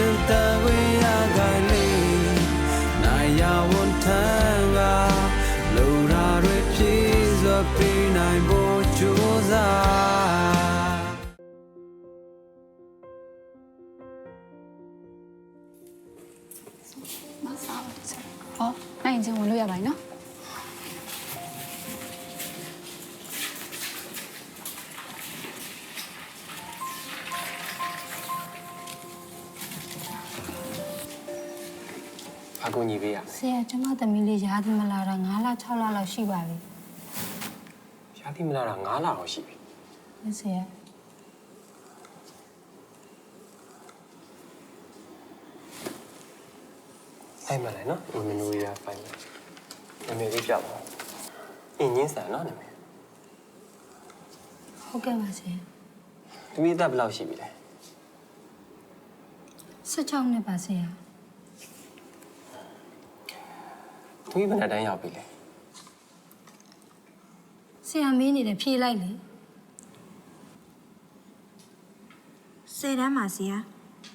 ရှ အကူညီပေးရဆရာကျမသမီးလေးရားသမလာတာ9လ6လလောက်ရှိပါပြီရှားတိမလာတာ9လတော့ရှိပြီ။ဟုတ်ဆရာဖိုင်မလိုက်နော်အင်မနိုရီယာဖိုင်မနာမည်လေးပြပါဦးအင်းညင်းဆန်နော်နာမည်ဟုတ်ကဲ့ပါဆရာသမီးအသက်ဘယ်လောက်ရှိပြီလဲ။16နှစ်ပါဆရာ သမီးဘယ်နှစ်တန်းရောက်ပြီလဲ။ဆရာမင်းနေတယ်ဖြေလိုက်လေဆယ်တန်းပါဆရာ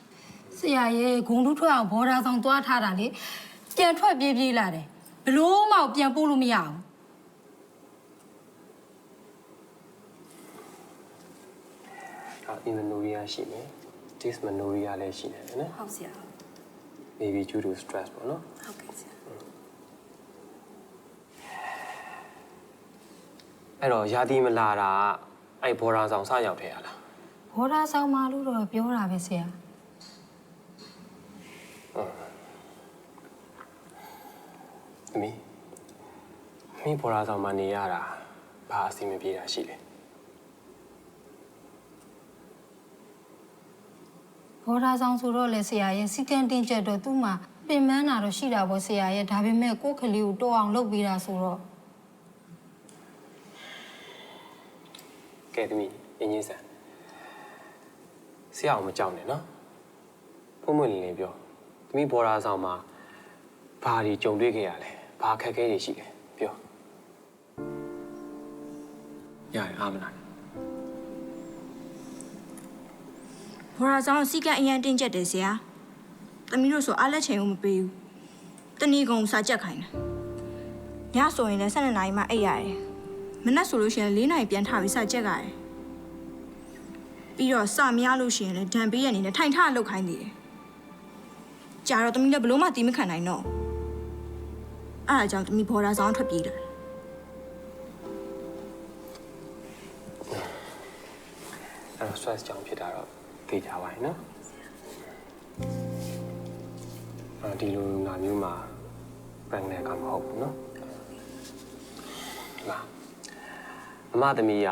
။ဆရာရဲ့ဂုံတူးထွက်အောင်ဘော်ဒါဆောင်သွားထားတာလေ။ပြန်ထွက်ပြေးပြေးလာတယ်။ဘလို့မှပြန်ပို့လို့မရအောင်တော့အင်မနိုရီယာရှိမယ် dis မနိုရီယာလည်းရှိတယ်နော်ဟုတ်ဆရာ maybe due to stress ပေါ့နော်ဟုတ်ကဲ့ဆရာ အဲ့တော့ယာတိမလာတာကအဲ့ဘော်ရာဆောင်စရောက်ထဲရလား။ဘော်ဒါဆောင်မလို့တော့ပြောတာပဲဆရာသမီးသမီးဘော်ရာဆောင်မှာနေရတာဘာအဆင်မပြေတာရှိလဲ။ဘော်ဒါဆောင်ဆိုတော့လေဆရာရဲ့စီကံတင်ချက်တော့သူ့မှာပင်ပန်းတာတော့ရှိတာပေါ့ဆရာရဲ့ဒါပေမဲ့ကိုယ့်ကလေးကိုတော့အောင်လုပ်ပေးတာဆိုတော့ ကဲသမီးအင်းကြီးဆန်ဆရာအောင်မကြောက်နဲ့နော်ဖုံးမွင့်လင်းလင်းပြောသမီးဘော်ရာဆောင်မှာဘာတွေကြုံတွေ့ခဲ့ရလဲဘာအခက်အခဲတွေရှိလဲပြောရတယ်အာမနာဘော်ရာဆောင်စီကအရင်တင်းကျက်တယ်ဆရာသမီးတို့ဆိုအားလက်ချိန်ကိုမပေးဘူးတဏီကုံစာကြက်ခိုင်းတယ်ညဆိုရင်လည်း12နာရီမှအိပ်ရတယ် မနက်ဆိုလို့ရှိရင်4နာရီပြန်ထပြီးစာကြက်ရတယ်ပြီးတော့စာမရလို့ရှိရင်လည်းဒဏ်ပေးရအနေနဲ့ထိုင်ထလောက်ခိုင်းသေးတယ်ကြာတော့သမီးလည်းဘလို့မှတီးမခံနိုင်တော့အဲ့ဒါကြောင့်သမီးဘော်ရာဆောင်ထွက်ပြေးတယ်အဲ့တော့ stress ကြောင့်ဖြစ်တာတော့သိကြပါရင်နော်အဲဒီလိုငါမျိုးမှာ prank နဲ့ကမဟုတ်ဘူးနော်လာ အမသမီးက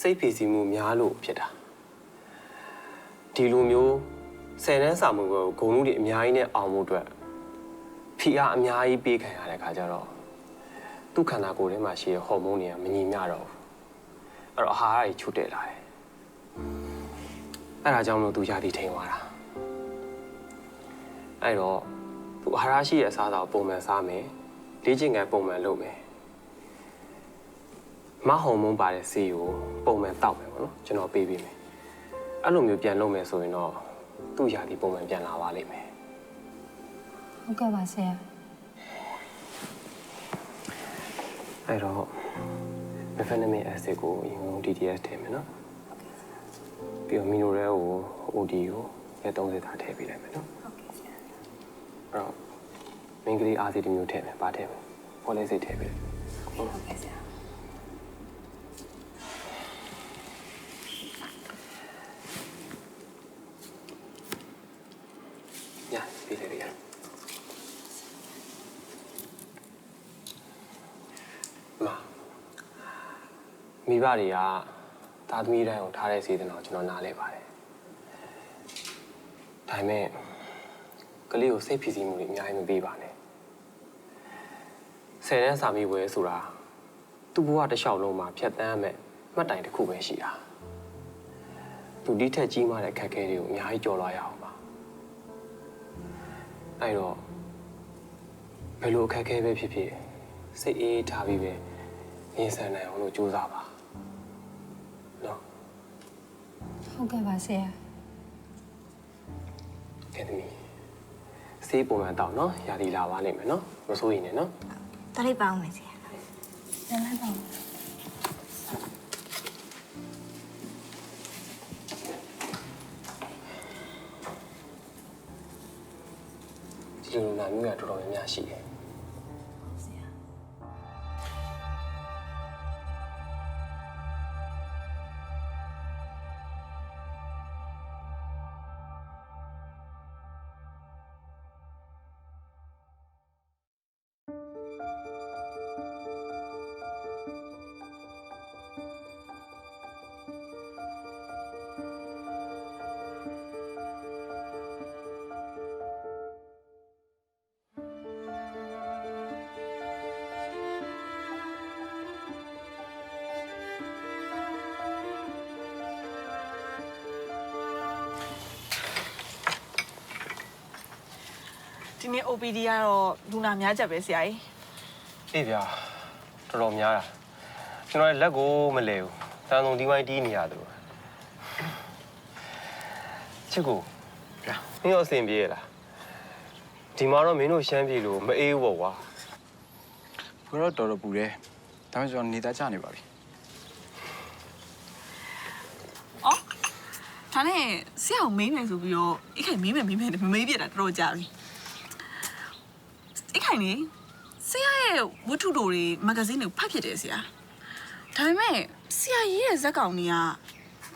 စိတ်ဖိစီးမှုများလို့ဖြစ်တာဒီလိုမျိုးဆယ်တန်းစာမှုကိုဂုံလူတွေအများကြီးနဲ့အောင်မှုအတွက်ဖိအားအများကြီးပေးခံရတဲ့ခါကျတော့သူ့ခန္ဓာကိုယ်ထဲမှာရှိတဲ့ဟော်မုန်းတွေကမညီမျှတော့ဘူးအဲ့တော့အာဟာရတွေချုပ်တက်လာတယ်အဲ့ဒါကြောင့်မလို့သူယာတီထိန်သွားတာအဲ့တော့သူအာဟာရရှိရဲ့အစားအသောက်ပုံမှန်စားမယ်လေ့ကျင့်ခန်းပုံမှန်လုပ်မယ် မဟော်မုန်းပါတဲ့ဆေးကိုပုံမှန်တောက်မယ်ပေါ့နော်ကျွန်တော်ပေးပေးမယ်အဲ့လိုမျိုးပြန်လုပ်မယ်ဆိုရင်တော့သူ့ယာတီပုံမှန်ပြန်လာပါလိမ့်မယ်။ဟုတ်ကဲ့ပါဆရာအဲ့တော့ methionine acid ကိုအရင်ဆုံး DTS ထည့်မယ်နော်ပြီးတော့မီနိုရဲကို OD ကိုရက်30ထားထည့်ပေးလိုက်မယ်နော်ဟုတ်ကဲ့ဆရာအဲ့တော့မင်္ဂလိအားစီတစ်မျိုးထည့်မယ်ပါထည့်မယ်ပေါ်လေးစိတ်ထည့်ပေးလိုက်ဟုတ်ကဲ့ဆရာ ညပြီးလိုက်ရမမိဘတွေကသားသမီးတိုင်းကိုထားတဲ့စေတနာကိုကျွန်တော်နားလဲပါတယ်ဒါပေမဲ့ကလေးကိုစိတ်ဖိစီးမှုတွေအများကြီးမပေးပါနဲ့ဆယ်တန်းစာမေးပွဲဆိုတာသူ့ဘဝတစ်လျှောက်လုံးမှာဖြတ်တန်းရမယ်မှတ်တိုင်တစ်ခုပဲရှိတာသူဒီထက်ကြီးမားတဲ့ခက်ခဲတွေကိုအများကြီးကြော်လွှားရအောင်ပါ အဲ့တော့ဘယ်လိုအခက်အခဲပဲဖြစ်ဖြစ်စိတ်အေးထားပြီးပဲရင်ဆန်နိုင်အောင်လို့ကြိုးစားပါနော်။ဟုတ်ကဲ့ပါဆရာကကဲသမီးစေးပုံမှန်တောက်နော်ရာသီလာပါလိမ့်မယ်နော်မစိုးရင်လည်းနော်တလိုက်ပါအောင်မယ်ဆရာပြန်လိုက်ပါဦးဒီ လိုလူနာမျိုးကတော်တော်များများရှိတယ် ဒီနေ့ OPD ကတော့လူနာများချက်ပဲဆရာကြီးအေးဗျာတော်တော်များတာကျွန်တော်လည်းလက်ကိုမလဲဘူးတန်ဆုံးဒီဝိုင်းတီးနေရသူချစ်ကိုဗျာမင်းရောအဆင်ပြေရလားဒီမှာတော့မင်းတို့ရှမ်းပြေလို့မအေးဘူးပေါ့ကွာဘယ်တော့တော်တော်ပူတယ်ဒါပေမဲ့ကျွန်တော်နေသားချနေပါပြီ။အော်ဒါနဲ့ဆရာကိုမေးမယ်ဆိုပြီးတော့အိတ်ခိုင်မေးမယ်မေးမယ်မမေးပြတာတော်တော်ကြာပြီ။အိတ် ခိုင်နေဆရာရဲ့ဝတ္ထုတို့တွေမဂ္ဂဇင်းတွေဖတ်ဖြစ်တယ်ဆရာ။ဒါပေမဲ့ဆရာရေးတဲ့ဇက်ကောင်တွေက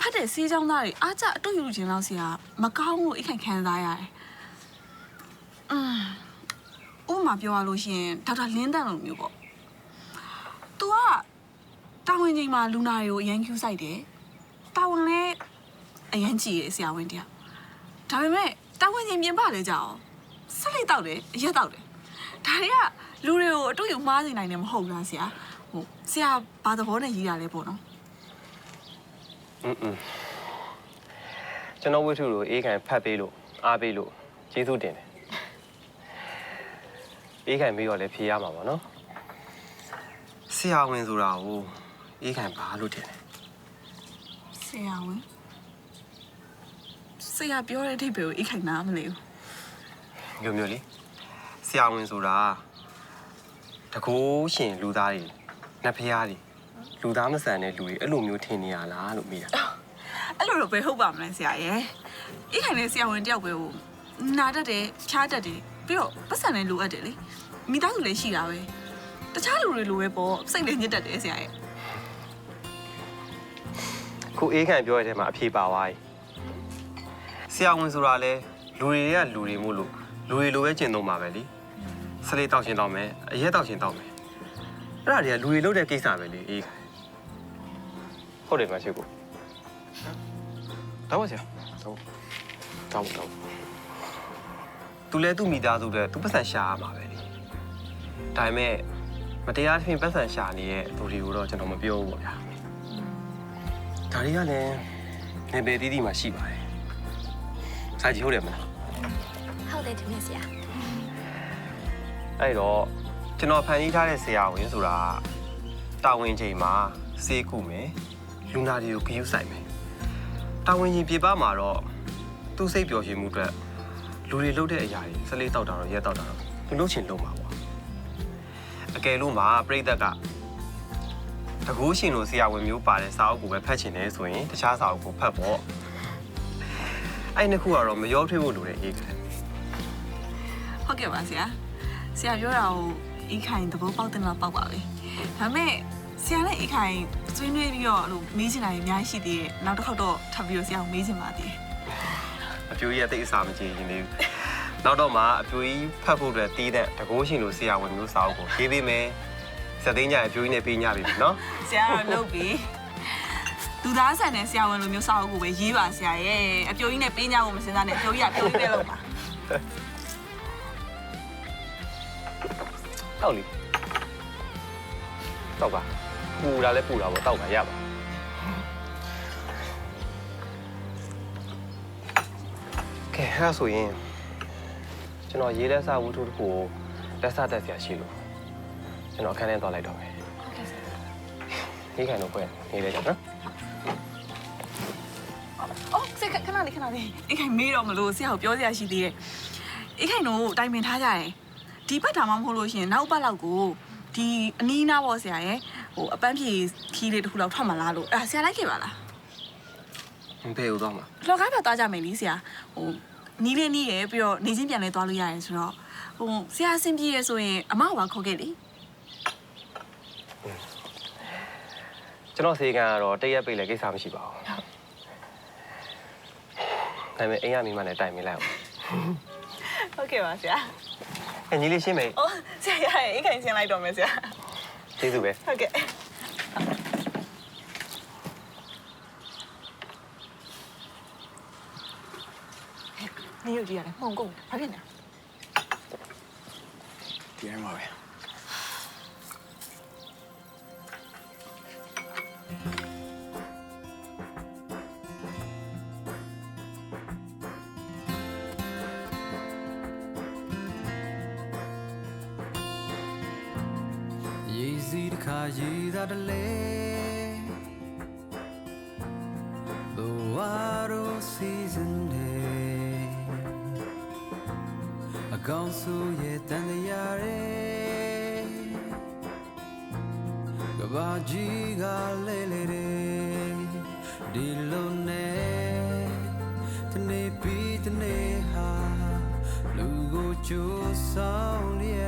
ဖတ်တဲ့စေးချောင်းသားတွေအားကြအတူယူခြင်းလောက်ဆရာမကောင်းလို့အိတ်ခိုင်ခံစားရတယ်။အင်းဥပမာပြောရလို့ရှိရင်ဒေါက်တာလင်းတန်လိုမျိုးပေါ့။ तू ကတာဝန်ချိန်မှာလူနာတွေကိုအရန်ကျူးဆိုင်တယ်။တာဝန်လည်းအရန်ကြည့်ရဆရာဝန်တရား။ဒါပေမဲ့တာဝန်ချိန်ပြင်ပလဲကြအောင်ဆက်လိုက်တော့တယ်အရက်တော့တယ်။ ဒါတွေကလူတွေကိုအတူယူမှားနေနိုင်တယ်မဟုတ်လားဆရာဟိုဆရာဘာသဘောနဲ့ရေးတာလဲပေါ့နော်อืมကျွန်တော်ဝိထုကိုအေးခံဖတ်ပေးလို့အားပေးလို့ကျေးဇူးတင်တယ်အေးခံပြီးတော့လည်းဖြေရမှာပါနော်ဆရာဝန်ဆိုတာကိုအေးခံပါလို့တင်တယ်ဆရာဝန်ဆရာပြောတဲ့အထိပ္ပယ်ကိုအိတ်ခိုင်နာမလဲဘူးမျိုးမျိုးလေး ဆရာဝန်ဆိုတာတကူရှင်လူသားတွေနတ်ဖျားတွေလူသားမဆန်တဲ့လူတွေအဲ့လိုမျိုးထင်နေရလားလို့မေးတာ။အဲ့လိုတော့ပဲဟုတ်ပါမလဲဆရာရဲ့။အိတ်ခိုင်နဲ့ဆရာဝန်တယောက်ပဲဟိုနာတတ်တယ်ဖြားတတ်တယ်ပြီးတော့ပတ်စံလည်းလိုအပ်တယ်လေ။မိသားစုလည်းရှိတာပဲ။တခြားလူတွေလိုပဲပေါ့စိတ်လည်းညစ်တတ်တယ်ဆရာရဲ့ခုအေးခံပြောရတဲ့မှာအဖြေပါသွားပြီဆရာဝန်ဆိုတာလဲလူတွေကလူတွေမို့လို့လူတွေလိုပဲကျင့်သုံးပါပဲလी စလေးတောက်ရှင်တောက်မယ်အရက်တောက်ရှင်တောက်မယ်အဲ့ဒါတွေကလူတွေလုပ်တဲ့ကိစ္စပဲလေအေးခံဟုတ်တယ်မချစ်ကိုတောက်ပါဆရာတောက်တောက်တောက်သူလဲသူ့မိသားစုတဲ့သူပတ်စံရှာရမှာပဲလေဒါပေမဲ့မတရားသဖြင့်ပတ်စံရှာနေတဲ့သူတွေကိုတော့ကျွန်တော်မပြောဘူးပေါ့ဗျာဒါတွေကလည်းနေပေတီးတီးမှရှိပါတယ်စာကြည့်ဟုတ်တယ်မလားဟုတ်တယ်ဒီနေ့ဆရာ အဲ့တော့ကျွန်တော်ဖန်တီးထားတဲ့ဆရာဝန်ဆိုတာတာဝန်ချိန်မှာစေးကုမယ်လူနာတွေကိုဂရုစိုက်မယ်တာဝန်ချိန်ပြပမှာတော့သူ့စိတ်ပျော်ရွှင်မှုအတွက်လူတွေလုပ်တဲ့အရာတွေစလေးတောက်တာတော့ရက်တောက်တာတော့သူလုပ်ချင်လုပ်မှာပေါ့အကယ်လို့မှာပြိဿကတကူးရှင်လိုဆရာဝန်မျိုးပါတဲ့စာအုပ်ကိုပဲဖတ်ချင်တယ်ဆိုရင်တခြားစာအုပ်ကိုဖတ်ပေါ့အဲ့နှစ်ခုကတော့မရောထွေးဖို့လိုတဲ့အေးခံ။ဟုတ်ကဲ့ပါဆရာ။ ဆရာပြောတာကိုအိတ်ခိုင်သဘောပေါက်တယ်လားပေါက်ပါပဲ။ဒါပေမဲ့ဆရာနဲ့အိတ်ခိုင်ဆွေးနွေးပြီးတော့အဲ့လိုမေးချင်တာတွေအများကြီးရှိသေးတယ်။နောက်တစ်ခေါက်တော့ထပ်ပြီးတော့ဆရာကိုမေးချင်ပါသေးတယ်အပြိုကြီးကတိတ်အစာမကြည့်ရင်လေးနောက်တော့မှအပြိုကြီးဖတ်ဖို့အတွက်တီးတဲ့တကိုးရှင်လိုဆရာဝန်မျိုးစာအုပ်ကိုရေးပေးမယ်စက်သိန်းကြအပြိုကြီးနဲ့ပေးညပြီနော်။ဆရာကတော့လုပ်ပြီ။လူသားဆန်တဲ့ဆရာဝန်လိုမျိုးစာအုပ်ကိုပဲရေးပါဆရာရဲ့။အပြိုကြီးနဲ့ပေးညဖို့မစင်စားနဲ့အပြိုကြီးကပြိုကြီးပဲလုပ်ပါ တောက်လीတောက်ပါပူတာလည်းပူတာပေါ့တောက်ပါရပါကဲအဲ့ဒါဆိုရင်ကျွန်တော်ရေးလက်စာဝတ္ထုတစ်ခုကိုလက်စာတက်ဆရာရှိလို့ကျွန်တော်အခန်းထဲသွားလိုက်တော့မယ်ဟုတ်ကဲ့ဆရာရေးခိုင်တော့ဖွဲ့နေလေကြောနော်။အော်စိတ်ခခဏလေးခဏလေးအိတ်ခိုင်မေးတော့မလို့ဆရာကိုပြောစရာရှိသေးတယ်အိတ်ခိုင်တို့တိုင်ပင်ထားကြတယ် ဒီဘက်ဒါမှမဟုတ်လို့ရှရင်နောက်ဘက်လောက်ကိုဒီအနီးနားပေါ့ဆရာရဲ့ဟိုအပန်းဖြေခီးလေးတစ်ခုလောက်ထွက်မလားလို့အဲ့ဒါဆရာလိုက်ခဲ့ပါလားမဖေဦးတော့မှာလောကားပြသွားကြမယ်လीဆရာဟိုနီးလေးနီးရယ်ပြီးတော့နေချင်းပြန်လဲသွားလို့ရတယ်ဆိုတော့ဟိုဆရာအဆင်ပြေရဆိုရင်အမကပါခေါ်ခဲ့လေကျွန်တော်စေကန်ကတော့တရက်ပိတ်လဲကိစ္စမရှိပါဘူးဒါပေမဲ့အိမ်ရမိမနဲ့တိုင်မိလိုက်အောင်ဟုတ်ကဲ့ပါဆရာအ ညီလေးရှင်းမယ်အော်ဆရာရရင်အိတ်ခိုင်ဆင်းလိုက်တော့မယ်ဆရာကျေးဇူးပဲဟုတ်ကဲ့နေရုပ်ကြည့်ရတယ်မှုန်ကုန်ဘာဖြစ်နေလဲ ဒီတိုင်းပါပဲ ခါရေသာတလဲဘဝရောစီဇန်နေအကောင်ဆိုရဲ့တန်တရားရဲကဘာကြီးကလဲလေတဲ့ဒီလိုနဲ့တနေ့ပြီးတနေ့ဟာလူကိုကြိုးဆောင်ရ